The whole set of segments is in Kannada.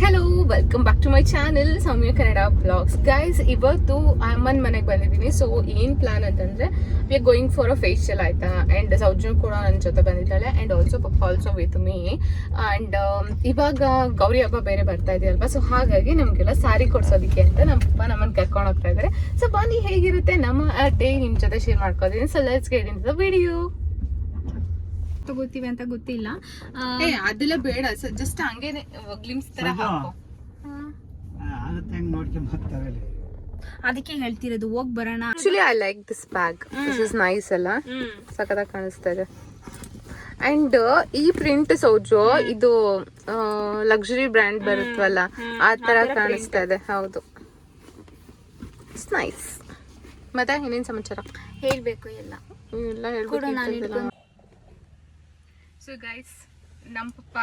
Hello welcome back to my channel Soumya Kannada blogs guys ಇವತ್ತು ಅಮ್ಮನ ಮನೆಗೆ ಬಂದಿದ್ದೀನಿ. ಸೊ ಏನು ಪ್ಲಾನ್ ಅಂತಂದರೆ we are going for a facial ಆಯ್ತಾ? ಆ್ಯಂಡ್ ಸೌಜನ್ ಕೂಡ ನನ್ನ ಜೊತೆ ಬಂದಿದ್ದಾಳೆ. And also also with me and ಇವಾಗ ಗೌರಿ ಹಬ್ಬ ಬೇರೆ ಬರ್ತಾ ಇದೆಯಲ್ವಾ ಸೊ ಹಾಗಾಗಿ ನಮಗೆಲ್ಲ ಸಾರಿ ಕೊಡ್ಸೋದಕ್ಕೆ ಅಂತ ನಮ್ಮ ಪಪ್ಪ ನಮ್ಮನ್ನು ಕರ್ಕೊಂಡು ಹೋಗ್ತಾ ಇದ್ದಾರೆ ಸೊ ಬನ್ನಿ, ಹೇಗಿರುತ್ತೆ ನಮ್ಮ ಡೇ ನಿಮ್ಮ ಜೊತೆ ಶೇರ್ ಮಾಡ್ಕೋತೀನಿ. So let's get in the video ತಗೋತೀವಿ ಅಂತ ಗೊತ್ತಿಲ್ಲ. ಏ ಅದೆಲ್ಲ ಬೇಡ. ಜಸ್ಟ್ ಹಂಗೇನೆ ಗ್ಲಿಮ್ಸ್ ತರ. ಹಾಕೋ. ಆಗುತ್ತೆ ಹೆಂಗ್ ನೋಡ್ಕೊಂಡ್ ಬರ್ತಾರೆ ಅದಕ್ಕೆ ಹೇಳ್ತಿರೋದು ಹೋಗ್ ಬರೋಣ. Actually I like this bag this is nice ಅಲ್ಲ? ಸಖತ್ತಾಗಿ ಕಾಣಿಸ್ತಾ ಇದೆ. ಅಂಡ್ ಈ ಪ್ರಿಂಟ್ ಸೌಜು ಇದು ಲಕ್ಸುರಿ ಬ್ರ್ಯಾಂಡ್ ಬರುತ್ತವಲ್ಲ ಆ ತರ ಕಾಣಿಸ್ತಾ ಇದೆ. ಹೌದು. ಇಟ್ಸ್ ನೈಸ್ ಮತ್ತೆ ಏನೇನು ಸಮಾಚಾರ? ಹೇಳ್ಬೇಕು ಎಲ್ಲ. ಎಲ್ಲ ಕೊಡು ನಾನು ಹೇಳ್ಬೇಕು ಸೊ ಗೈಸ್ ನಮ್ಮ ಪಪ್ಪ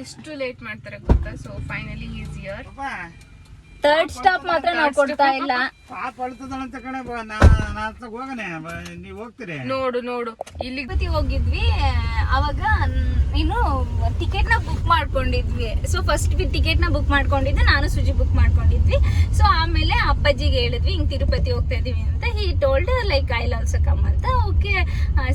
ಎಷ್ಟು ಲೇಟ್ ಮಾಡ್ತಾರೆ ಗೊತ್ತಾ? So finally this year third stop ಮಾತ್ರ ನಾವು ಕೊಡ್ತಾ ಇಲ್ಲ. ಪಾಪ ಅಳ್ತದಂತ ಕಣೆ ಬಾ ನಾ ನಾ ಹೋಗನೆ ನೀವ್ ಹೋಗ್ತೀರಿ? ನೋಡು ನೋಡು. ಇಲ್ಲಿ ತಿರುಪತಿ ಹೋಗಿದ್ವಿ ಅವಾಗ ಇನ್ನು ಟಿಕೆಟ್ನ ಬುಕ್ ಮಾಡ್ಕೊಂಡಿದ್ವಿ. ಸೊ ಫಸ್ಟ್ ಟಿಕೆಟ್ನ ಬುಕ್ ಮಾಡ್ಕೊಂಡಿದ್ದೆ ನಾನು ಸುಜಿ ಬುಕ್ ಮಾಡ್ಕೊಂಡಿದ್ವಿ. ಸೊ ಆಮೇಲೆ ಅಪ್ಪಾಜಿಗೆ ಹೇಳಿದ್ವಿ, ಹಿಂಗೆ ತಿರುಪತಿ ಹೋಗ್ತಾ ಇದೀವಿ ಅಂತ he told like I love come ಅಂತ. ಓಕೆ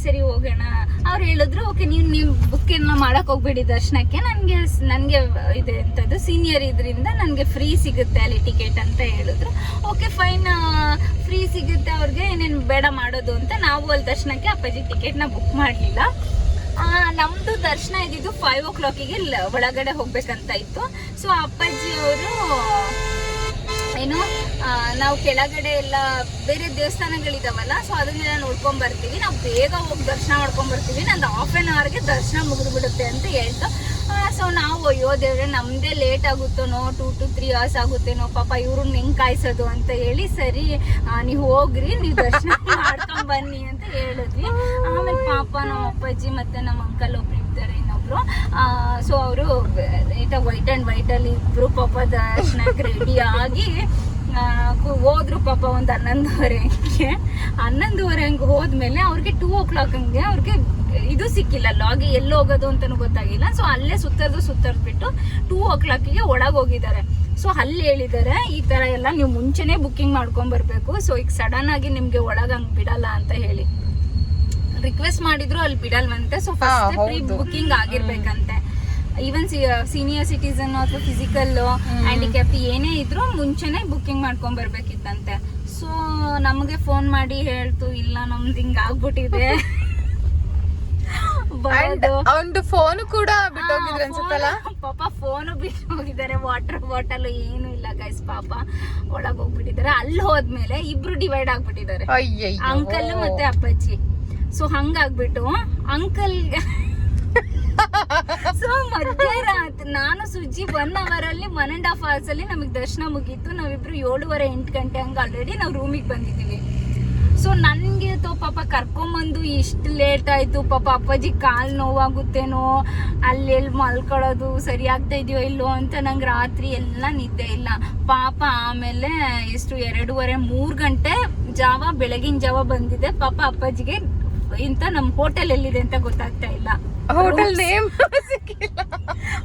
ಸರಿ ಹೋಗೋಣ. ಅವ್ರು ಹೇಳಿದ್ರು ಓಕೆ ನೀವು ನೀವು ಬುಕ್ ಎಲ್ಲ ಮಾಡಕ್ ಹೋಗ್ಬೇಡಿ ದರ್ಶನಕ್ಕೆ. ನನಗೆ ನನಗೆ ಇದೆ ಅಂತದ್ದು ಸೀನಿಯರ್ ಇದರಿಂದ ನನಗೆ ಫ್ರೀ ಸಿಗುತ್ತೆ ಅಲ್ಲಿ ಟಿಕೆಟ್ ಅಂತ ಹೇಳಿದ್ರು. ಓಕೆ ಫೈನ್ ಫ್ರೀ ಸಿಗುತ್ತೆ ಅವ್ರಿಗೆ, ಏನೇನು ಬೇಡ ಮಾಡೋದು ಅಂತ ನಾವು ಅಲ್ಲಿ ದರ್ಶನಕ್ಕೆ ಅಪ್ಪಾಜಿ ಟಿಕೆಟ್ನ ಬುಕ್ ಮಾಡಲಿಲ್ಲ. ನಮ್ಮದು ದರ್ಶನ ಇದ್ದಿದ್ದು ಫೈವ್ ಓ ಕ್ಲಾಕಿಗೆ ಒಳಗಡೆ ಹೋಗ್ಬೇಕಂತ ಇತ್ತು. ಸೊ ಅಪ್ಪಾಜಿ ಅವರು ಏನು ನಾವು ಕೆಳಗಡೆ ಎಲ್ಲ ಬೇರೆ ದೇವಸ್ಥಾನಗಳಿದಾವಲ್ಲ ಸೊ ಅದನ್ನೆಲ್ಲ ನೋಡ್ಕೊಂಡ್ ಬರ್ತೀವಿ. ನಾವು ಬೇಗ ಹೋಗಿ ದರ್ಶನ ಮಾಡ್ಕೊಂಡ್ ಬರ್ತೀವಿ. ನಂದು ಹಾಫ್ ಆನ್ ಅವರ್ಗೆ ದರ್ಶನ ಮುಗಿದ್ಬಿಡುತ್ತೆ ಅಂತ ಹೇಳ್ತು ಸೊ ನಾವು, ಅಯ್ಯೋ ದೇವ್ರೆ, ನಮ್ದೇ ಲೇಟ್ ಆಗುತ್ತೇನೋ ಟೂ ಟು ತ್ರೀ ಅವರ್ಸ್ ಆಗುತ್ತೇನೋ, ಪಾಪ ಇವ್ರನ್ನ ಹೆಂಗ್ ಕಾಯಿಸೋದು ಅಂತ ಹೇಳಿ, ಸರಿ ನೀವ್ ಹೋಗ್ರಿ, ನೀವು ದರ್ಶನ ಮಾಡ್ಕೊಂಡ್ ಬನ್ನಿ ಅಂತ ಹೇಳಿದ್ವಿ. ಆಮೇಲೆ ಪಾಪ ನಮ್ಮ ಅಪ್ಪಾಜಿ ಮತ್ತೆ ನಮ್ಮ ಅಂಕಲ್ ಒಬ್ರು ಇರ್ತಾರೆ ಇನ್ನೊಬ್ರು ಸೊ ಅವರು ನೀಟಾಗಿ ವೈಟ್ ಅಂಡ್ ವೈಟ್ ಅಲ್ಲಿ ಇಬ್ರು ಪಾಪ ದರ್ಶನಕ್ಕೆ ರೆಡಿ ಆಗಿ ಹೋದ್ರು ಪಾಪ ಒಂದು ಹನ್ನೊಂದುವರೆ ಹಂಗೆ. ಹನ್ನೊಂದುವರೆ ಹಂಗೆ ಹೋದ್ಮೇಲೆ ಅವ್ರಿಗೆ ಟೂ ಓ ಕ್ಲಾಕ್ ಹಂಗೆ ಅವ್ರಿಗೆ ಇದು ಸಿಕ್ಕಿಲ್ಲ ಲಾಗಿ ಎಲ್ಲಿ ಹೋಗೋದು ಅಂತಲೂ ಗೊತ್ತಾಗಿಲ್ಲ. ಸೊ ಅಲ್ಲೇ ಸುತ್ತರ್ದು ಸುತ್ತರ್ದ್ಬಿಟ್ಟು ಟೂ ಓ ಕ್ಲಾಕಿಗೆ ಒಳಗೆ ಹೋಗಿದ್ದಾರೆ. ಸೊ ಅಲ್ಲಿ ಹೇಳಿದ್ದಾರೆ, ಈ ತರ ಎಲ್ಲ ನೀವು ಮುಂಚೆನೇ ಬುಕ್ಕಿಂಗ್ ಮಾಡ್ಕೊಂಡ್ ಬರ್ಬೇಕು. ಸೊ ಈಗ ಸಡನ್ ಆಗಿ ನಿಮಗೆ ಒಳಗೆ ಹಂಗೆ ಬಿಡಲ್ಲ ಅಂತ ಹೇಳಿ. ರಿಕ್ವೆಸ್ಟ್ ಮಾಡಿದ್ರು ಅಲ್ಲಿ ಬಿಡಲ್ವಂತೆ. ಸೊ ಫಸ್ಟ್ ಪ್ರೀ ಬುಕಿಂಗ್ ಆಗಿರ್ಬೇಕಂತೆ. ಈವನ್ ಸೀನಿಯರ್ ಸಿಟಿಸನ್ ಅಥವಾ ಫಿಸಿಕಲ್ ಹ್ಯಾಂಡಿಕ್ಯಾಪ್ ಏನೇ ಇದ್ರು ಮುಂಚೆನೆ ಬುಕಿಂಗ್ ಮಾಡ್ಕೊಂಡ್ ಬರ್ಬೇಕಿತ್ತಂತೆ. ಸೊ ನಮಗೆ ಫೋನ್ ಮಾಡಿ ಹೇಳ್ತು ಇಲ್ಲ ನಮ್ದು ಹಿಂಗ್ ಆಗ್ಬಿಟ್ಟಿದೆ. ಒಂದು ಫೋನ್ ಕೂಡ ಬಿಟ್ಟೋಗಿದ್ರೆ ಅನ್ಸುತ್ತಲ್ಲ? ಪಾಪ ಫೋನು ಬಿಟ್ಟು ಹೋಗಿದ್ದಾರೆ. ವಾಟರ್ ಬಾಟಲ್ ಏನು ಇಲ್ಲ ಗೈಸ್ ಪಾಪ. ಒಳಗ್ ಹೋಗ್ಬಿಟ್ಟಿದ್ದಾರೆ. ಅಲ್ಲಿ ಹೋದ್ಮೇಲೆ ಇಬ್ರು ಡಿವೈಡ್ ಆಗ್ಬಿಟ್ಟಿದ್ದಾರೆ. ಅಂಕಲ್ ಮತ್ತೆ ಅಪ್ಪಾಜಿ. ಸೊ ಹಂಗಾಗ್ಬಿಟ್ಟು ಅಂಕಲ್ ಸೊ ಮಧ್ಯರಾತ್ರಿ ನಾನು ಸುಜ್ಜಿ ಒನ್ ಅವರ್ ಅಲ್ಲಿ ಒನ್ ಅಂಡ್ ಹಾಫ್ ಅವರ್ಸ್ ಅಲ್ಲಿ ನಮಗೆ ದರ್ಶನ ಮುಗೀತು. ನಾವಿಬ್ರು ಏಳುವರೆ ಎಂಟು ಗಂಟೆ ಹಂಗೆ ಆಲ್ರೆಡಿ ನಾವು ರೂಮಿಗೆ ಬಂದಿದ್ದೀವಿ ಸೊ ನನಗೆ ತೋ ಪಾಪ ಕರ್ಕೊಂಬಂದು ಇಷ್ಟು ಲೇಟ್ ಆಯ್ತು. ಪಾಪ ಅಪ್ಪಾಜಿ ಕಾಲು ನೋವಾಗುತ್ತೇನೋ, ಅಲ್ಲಿ ಎಲ್ಲಿ ಮಲ್ಕೊಳ್ಳೋದು ಸರಿ ಆಗ್ತಾ ಇದೆಯೋ ಇಲ್ಲೋ ಅಂತ ನಂಗೆ ರಾತ್ರಿ ಎಲ್ಲ ನಿದ್ದೆ ಇಲ್ಲ. ಪಾಪ ಆಮೇಲೆ ಎಷ್ಟು, ಎರಡೂವರೆ ಮೂರು ಗಂಟೆ ಜಾವ, ಬೆಳಗಿನ ಜಾವ ಬಂದಿದೆ. ಪಾಪ ಅಪ್ಪಾಜಿಗೆ ಇಂತ ನಮ್ಮ ಹೋಟೆಲ್ ಎಲ್ಲಿದೆ ಅಂತ ಗೊತ್ತಾಗ್ತಾ ಇಲ್ಲ. ಹೋಟೆಲ್ ನೇಮ್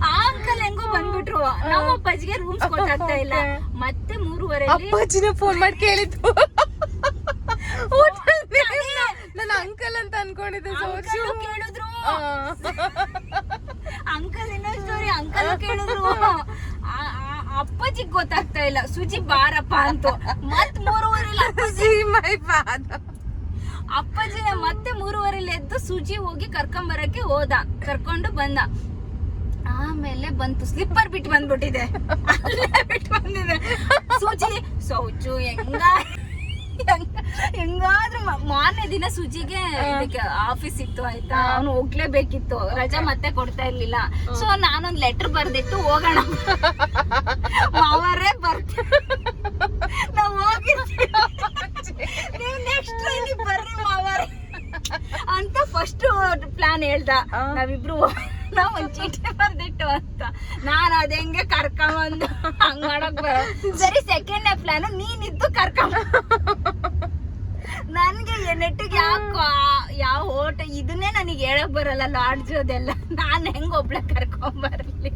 ಆ ಅಂಕಲ್ ಹೆಂಗೋ ಬಂದ್ಬಿಟ್ರು. ನಮ್ಮ ಅಪ್ಪಾಜಿಗೆ ರೂಮ್ಸ್ ಗೊತ್ತಾಗ್ತಾ ಇಲ್ಲ. ಮತ್ತೆ ಮೂರುವರೆ ಅಪ್ಪಾಜಿನ ಫೋನ್ ಮಾಡಿ ಕೇಳಿದ್ದು. ಹೋಟೆಲ್ ನನ್ನ ಅಂಕಲ್ ಅಂತ ಅನ್ಕೊಂಡಿದ್ದೆ ಕೇಳಿದ್ರು. ಅಂಕಲ್ ಇನ್ನೊಂದು ಸ್ಟೋರಿ ಅಂಕಲ್ ಕೇಳಿದ್ರು. ಅಪ್ಪಾಜಿಗ್ ಗೊತ್ತಾಗ್ತಾ ಇಲ್ಲ. ಸುಜಿ ಬಾರಪ್ಪ ಅಂತ. ಮತ್ ಮೂರುವರೆ ಸುಜಿ ಮೈ ಫಾದರ್ ಅಪ್ಪಾಜಿನ ಮತ್ತೆ ಮೂರುವರೆಲಿ ಎದ್ದು ಸುಜಿ ಹೋಗಿ ಕರ್ಕೊಂಡ್ ಬರಕ್ಕೆ ಹೋದ ಕರ್ಕೊಂಡು ಬಂದ. ಆಮೇಲೆ ಬಂತು ಸ್ಲಿಪ್ಪರ್ ಬಿಟ್ಟು ಬಂದ್ಬಿಟ್ಟಿದೆ. ಬಿಟ್ಟು ಬಂದಿದೆ. ಸೂಜಿ ಸೌಚು ಹೆಂಗ ಹೆಂಗ- ಹೆಂಗಾದ್ರೂ ಮಾರನೇ ದಿನ ಸುಜಿಗೆ ಆಫೀಸ್ ಇತ್ತು ಆಯ್ತಾ? ಅವನು ಹೋಗ್ಲೇಬೇಕಿತ್ತು. ರಜಾ ಮತ್ತೆ ಕೊಡ್ತಾ ಇರ್ಲಿಲ್ಲ. ಸೊ ನಾನೊಂದ್ ಲೆಟರ್ ಬರ್ದಿಟ್ಟು ಹೋಗೋಣ ಮಾವರೇ ಬರ್ತೀವಿ ನಾವ್ ಹೋಗಿರ್ತೀವಿ ನೀವು ನೆಕ್ಸ್ಟ್ ಟ್ರೈನಿಗೆ ಬರ್ರಿ ಮಾವರೇ ಅಂತ ಫಸ್ಟ್ ಪ್ಲಾನ್ ಹೇಳ್ದ ನಾವಿಬ್ರು ನಾವ್ ಒಂದ್ ಚೀಟಿ ಬರ್ದಿಟ್ಟು ಅಂತ. ನಾನ್ ಅದ ಹೆಂಗೆ ಕರ್ಕೊಂಬಂದು ಹಂಗ್ ಮಾಡಕ್ ಬರ ಸರಿ ಸೆಕೆಂಡ್ ಪ್ಲಾನ್ ನೀನಿದ್ದು ಕರ್ಕೊಂಬ. ನನ್ಗೆ ನೆಟ್ಟಿಗೆ ಯಾಕೋ ಯಾವ ಓಟ ಇದನ್ನೇ ನನಗೆ ಹೇಳಕ್ ಬರಲ್ಲ ಲಾಡ್ಜ್ ಅದೆಲ್ಲ. ನಾನು ಹೆಂಗ್ ಒಬ್ಳೆ ಕರ್ಕೊಂಬರ್ಲಿ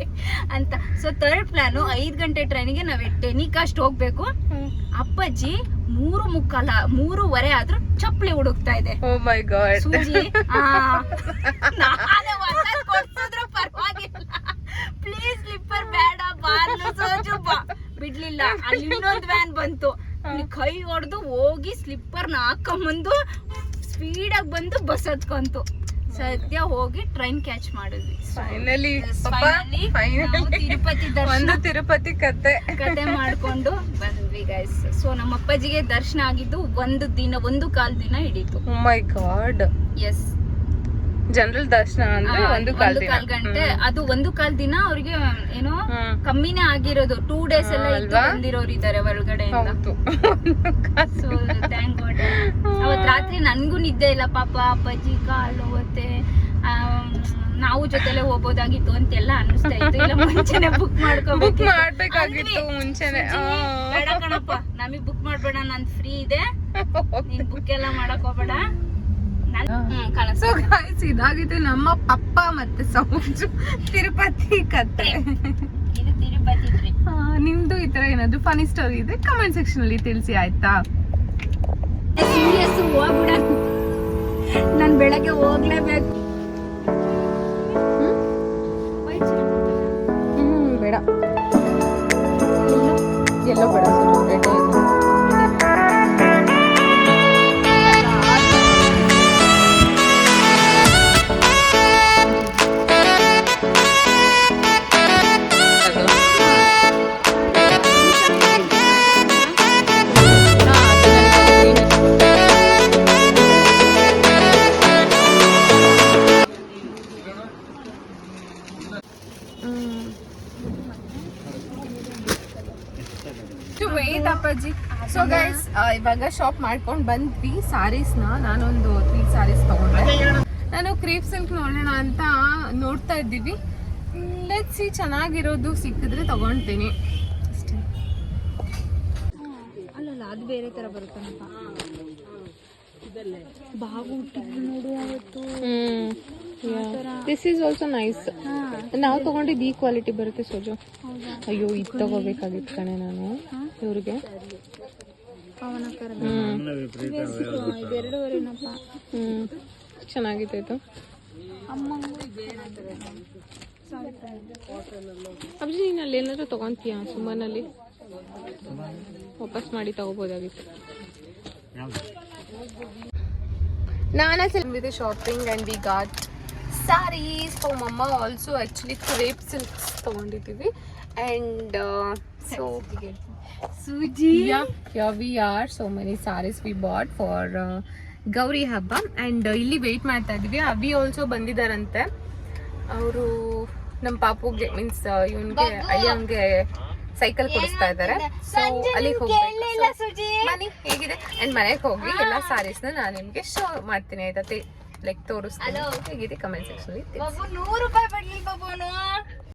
ಅಂತ. ಸೊ ತರ್ಡ್ ಪ್ಲಾನು ಐದ್ ಗಂಟೆ ಟ್ರೈನಿಗೆ ನಾವ್ ಟೆನಿಕಾಸ್ಟ್ ಹೋಗ್ಬೇಕು. ಅಪ್ಪಾಜಿ ಮೂರು ಮುಕ್ಕಾಲ ಮೂರುವರೆ ಆದ್ರೂ ಚಪ್ಪಲಿ ಹುಡುಕ್ತಾ ಇದೆ. ಓ ಮೈ ಗಾಡ್ ಸೂಜಿ ನಾನೇ ಕೊಡ್ಸಿದ್ರು ಪರವಾಗಿಲ್ಲ. ಪ್ಲೀಸ್ ಸ್ಲಿಪ್ಪರ್ ಬೇಡ ಬಾರ್ಲು ಸೋಜು ಬಾ. ಬಿಡ್ಲಿಲ್ಲ ಅಲ್ಲಿ ಇನ್ನೊಂದು ವ್ಯಾನ್ ಬಂತು. ಕೈ ಹೊಡೆದು ಹೋಗಿ ಸ್ಲಿಪ್ಪರ್ನ ಹಾಕೊಂಬಂದು ಸ್ಪೀಡಾಗಿ ಬಂದು ಬಸ್ ಹತ್ಕೊಂತು. ಸದ್ಯ ಹೋಗಿ ಟ್ರೈನ್ ಕ್ಯಾಚ್ ಮಾಡಿದ್ವಿ. ಫೈನಲಿ ತಿರುಪತಿ ಒಂದು ತಿರುಪತಿ ಕತೆ. ಕತೆ ಮಾಡ್ಕೊಂಡು ಬಂದ್ವಿ ಗೈಸ್ ಸೊ ನಮ್ಮ ಅಪ್ಪಾಜಿಗೆ ದರ್ಶನ ಆಗಿದ್ದು ಒಂದು ದಿನ ಒಂದು ಕಾಲ್ ದಿನ ಹಿಡಿತು. ಮೈ ಗಾಡ್ ಎಸ್ ಜನರಲ್ ದರ್ಶನ ಅಂದ್ರೆ ಒಂದು ಕಾಲ್ ಗಂಟೆ. ಅದು ಒಂದು ಕಾಲ್ ದಿನ ಅವ್ರಿಗೆ ಏನೋ ಕಮ್ಮಿನೇ ಆಗಿರೋದು. ಟೂ ಡೇಸ್ ಎಲ್ಲ? ಬಂದಿರೋರು ಇದಾರೆ ಒಳಗಡೆಯಿಂದ ರಾತ್ರಿ ನನಗೂ ನಿದ್ದೆ ಇಲ್ಲ ಪಾಪ ಅಪ್ಪಾಜಿ ಕಾಲು ಮತ್ತೆ ನಾವು ಜೊತೆಲೆ ಹೋಗ್ಬೋದಾಗಿತ್ತು ಅಂತೆಲ್ಲ ಅನಿಸ್ತಾ ಇತ್ತು. ಇಲ್ಲ ಮುಂಚೆನೆ ಬುಕ್ ಬುಕ್ ಮಾಡ್ಕೋಬೇಕು ಮಾಡ್ಬೇಕಾಗಿತ್ತು ಮುಂಚೆನೆ. ಬೇಡ ಕಣಪ್ಪ ನಮಗ್ ಬುಕ್ ಮಾಡ್ಬೇಡ ನನ್ ಫ್ರೀ ಇದೆ. ನೀನ್ ಬುಕ್ ಎಲ್ಲ ಮಾಡಕ್ ಹೋಗ್ಬೇಡ. ಸೊ ಗಾಯ್ಸ್ ಇದಾಗಿದೆ ನಮ್ಮ ಪಪ್ಪ ಮತ್ತೆ ಸೌಜು ತಿರುಪತಿ ಕತೆ ನಿಮ್ದು ಈ ತರ ಏನಾದ್ರು ಫನಿ ಸ್ಟೋರಿ ಇದೆ? ಕಮೆಂಟ್ ಸೆಕ್ಷನ್ ಅಲ್ಲಿ ತಿಳಿಸಿ ಆಯ್ತಾ? ಹೋಗ್ಬಿಡ ನಾನು ಬೆಳಗ್ಗೆ ಹೋಗ್ಲೇಬೇಕು. ಹ್ಮ್? ಬೇಡ. ಎಲ್ಲೋ ಬೇಡ. ಅಪ್ಪಾಜಿ. ಸೊ ಗೈಸ್ ಇವಾಗ ಶಾಪ್ ಮಾಡ್ಕೊಂಡು ಬಂದ್ವಿ. ಸಾರೀಸ್ನ ನಾನೊಂದು ತ್ರೀ ಸಾರೀಸ್ ತಗೊಂಡೆ. ನಾನು ಕ್ರೀಪ್ ಸಿಲ್ಕ್ ನೋಡೋಣ ಅಂತ ನೋಡ್ತಾ ಇದ್ದೀವಿ. ಲೆಟ್ ಸಿ ಚೆನ್ನಾಗಿರೋದು ಸಿಕ್ಕಿದ್ರೆ ತಗೊಳ್ತೀನಿ ಅಷ್ಟೇ. ಅಲ್ಲಲ್ಲ ಅದು ಬೇರೆ ಥರ ಬರುತ್ತಂತ. ಬಾವು ನೋಡು ಅವತ್ತು. ದಿಸ್ ಈಸ್ ಆಲ್ಸೋ ನೈಸ್ ನಾವು ತಗೊಂಡಿದ್ದು ಈ ಕ್ವಾಲಿಟಿ ಬರುತ್ತೆ ಸೋಜು. ಅಯ್ಯೋ ಇದು ತಗೋಬೇಕಾಗಿತ್ತು ಕಣೆ ನಾನು. ಇವ್ರಿಗೆ. ಚೆನ್ನಾಗಿತ್ತು ಹ್ಮ್. ಚೆನ್ನಾಗಿದೆ ಇದು ಅಬ್ಜಿ ನೀನು ಅಲ್ಲಿ ಏನಾದ್ರು ತಗೊಂತೀಯ ಸುಮ್ಮನಲ್ಲಿ? ವಾಪಸ್ ಮಾಡಿ ತಗೋಬೋದಾಗಿತ್ತು. ನಾನು shopping and we got saris for mamma also actually crepe silks ತೊಗೊಂಡಿದ್ದೀವಿ. And so Suji we are so many saris we bought for Gauri ಹಬ್ಬ ಆ್ಯಂಡ್ ಇಲ್ಲಿ ವೆಯ್ಟ್ ಮಾಡ್ತಾ ಇದ್ದೀವಿ. ಅಬಿ ಆಲ್ಸೋ ಬಂದಿದ್ದಾರಂತೆ. ಅವರು ನಮ್ಮ ಪಾಪುಗೆ ಮೀನ್ಸ್ ಇವನ್ಗೆ ಅವನಿಗೆ ಸೈಕಲ್ ಕೊಡಿಸ್ತಾ ಇದ್ದಾರೆ. ಸೊ ಅಲ್ಲಿಗೆ ಹೋಗ್ಬೇಕು. ಮನಿ ಹೇಗಿದೆ? ಆ್ಯಂಡ್ ಮನೆಗೆ ಹೋಗಿ ಎಲ್ಲ ಸ್ಯಾರೀಸ್ನ ನಾನು ನಿಮಗೆ ಶೋ ಮಾಡ್ತೀನಿ ಆಯ್ತಾ? ಲೈಕ್ ತೋರಿಸ್ತೀನಿ. ಹೇಗಿದೆ ಕಮೆಂಟ್ ಸೆಕ್ಷನ್ ನೂರು ರೂಪಾಯಿ ಬಡ್ಲಿ ಬಾಬುನು